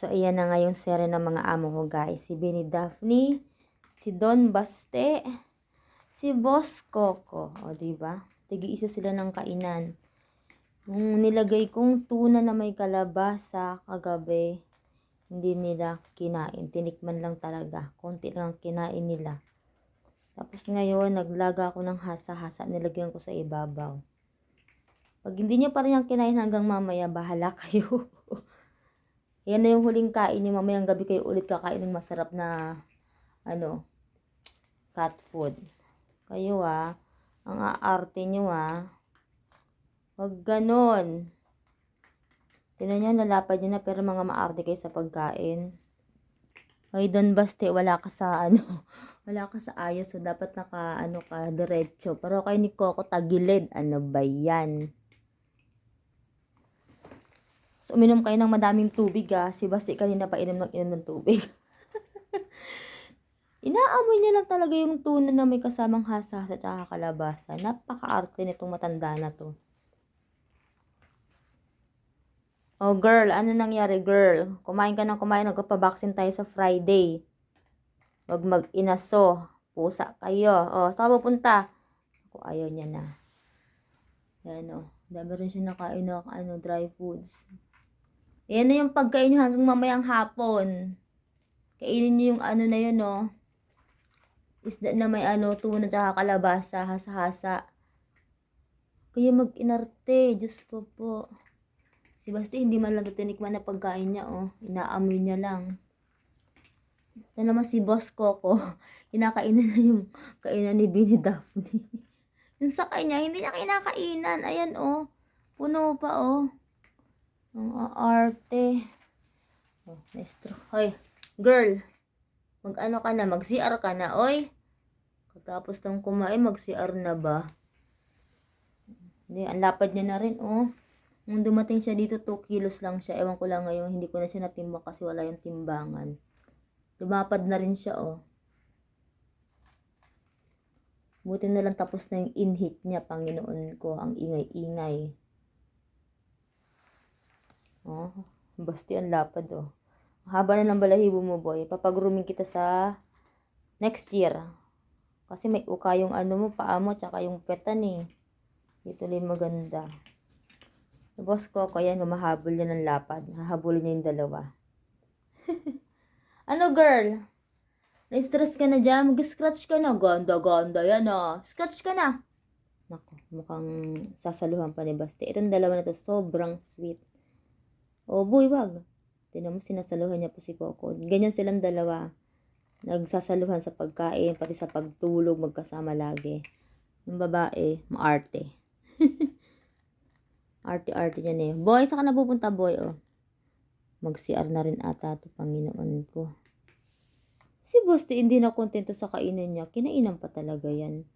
So, ayan na nga yung sere ng mga amo ko, guys. Si Benny Daphne, si Don Baste, si Boss Coco. O, diba? Tigi-isa sila ng kainan. Yung nilagay kong tuna na may kalabasa kagabi, hindi nila kinain. Tinikman lang talaga. Konti lang ang kinain nila. Tapos ngayon, naglaga ako ng hasa-hasa. Nilagyan ko sa ibabaw. Pag hindi nyo pa rin yung kinain hanggang mamaya, bahala kayo. Yan na yung huling kain nyo. Mamayang gabi kayo ulit kakain ng masarap na, ano, cat food. Kayo ah, ang aarte nyo ah. Huwag ganon. Tinan nyo, nalapad nyo na pero mga maarte kayo sa pagkain. Ay, Don Baste, wala ka sa ano, wala ka sa ayos. So, dapat naka, ano ka, diretso. Pero kay ni Coco, tagilid. Ano ba yan? Uminom kayo ng madaming tubig ah. Si Basti kanina pa inom ng inom ng tubig. Inaamoy niya lang talaga yung tuna na may kasamang hasa-hasa at saka kalabasa. Napaka-arte nitong matanda na to. Oh girl, ano nangyari girl? Kumain ka ng kumain, nagpapabaksin tayo sa Friday. Wag mag-inaso. Pusa kayo. Oh, saan ka pupunta? Ako, ayaw niya na. Yan oh. Dami rin siya nakain ng ano, dry foods. Yan na yung pagkain nyo hanggang mamayang hapon. Kainin nyo yung ano na yun, oh. Isda na may ano, tuna tsaka kalabasa, hasa-hasa. Kaya mag-inarte, Diyos ko po. Si Basti hindi man lang tinikman na pagkain niya, oh. Inaamoy niya lang. Ito naman si Boss Coco. Kinakainan na yung kainan ni Bini Daphne. yung sa kanya, hindi niya kinakainan. Ayan, oh. Puno pa, oh. Ang aarte. Oh, maestro. Hoy, girl. Mag-ano ka na, mag-CR ka na, oy. Katapos ng kumain, mag-CR na ba? Hindi, ang lapad niya na rin, oh. Nung dumating siya dito, 2 kilos lang siya. Ewan ko lang ngayon, hindi ko na siya natimbang kasi wala yung timbangan. Lumapad na rin siya, oh. Buti na lang tapos na yung in-hit niya, Panginoon ko. Ang ingay-ingay. Oh, basti ang lapad, oh. Haba na ng balahibo mo, boy. Papagrooming kita sa next year. Kasi may uka yung ano mo, paa mo, tsaka yung petan, eh. Dito lang maganda. Sa boss ko, kaya mahabol niya ng lapad. Hahabulin niya yung dalawa. ano, girl? Na-stress ka na dyan? Mag-scratch ka na. Ganda, ganda yan, ah. Scratch ka na. Nako, mukhang sasaluhan pa ni Basti. Itong dalawa na to, sobrang sweet. Oh, boy, wag. Tinan mo, sinasaluhan niya po si Coco. Ganyan silang dalawa. Nagsasaluhan sa pagkain, pati sa pagtulog, magkasama lagi. Yung babae, maarte. Arte-arte niya na eh. Boy, saan ka na pupunta, boy? Oh. Mag-CR na rin ata to Panginoon ko. Si Basti hindi na kontento sa kainan niya. Kinainan pa talaga yan.